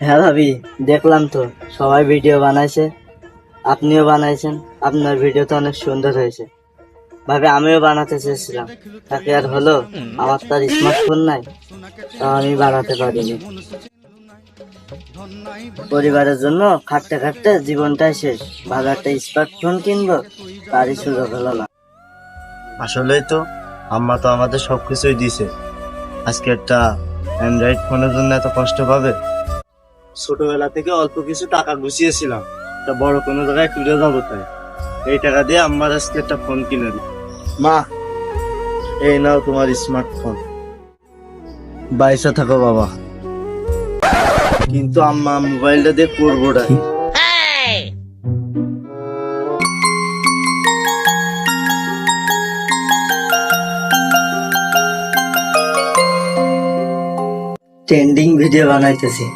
হ্যাঁ ভাবি, দেখলাম তো, সবাই ভিডিও বানাইছে। আপনিও বানাইছেন, আপনার ভিডিও তো অনেক সুন্দর হয়েছে। ভাবে, আমিও বানাতে চেয়েছিলাম। তাকে আর হলো, আমার তো আর স্মার্টফোন নাই তা আমি বানাতে পারিনি। পরিবারের জন্য খাটতে খাটতে জীবনটাই শেষ। ভালো একটা স্মার্টফোন কিনবো, তারই সুযোগ হলো না। আসলেই তো, আম্মা তো আমাদের সবকিছুই দিছে। আজকে একটা অ্যান্ড্রয়েড ফোনের জন্য এত কষ্ট পাবে? ছোটবেলা থেকে অল্প কিছু টাকা গুছিয়েছিলাম। তা বড় কোনো জায়গায় টুরে যাব তাই। এই টাকা দিয়ে আমার আজকে একটা ফোন কিনে দিই মা এই নাও তোমার স্মার্টফোন বাইসা থাকো বাবা। কিন্তু আম্মা মোবাইলটা দিয়ে করব ট্রেন্ডিং ভিডিও বানাইতেছি।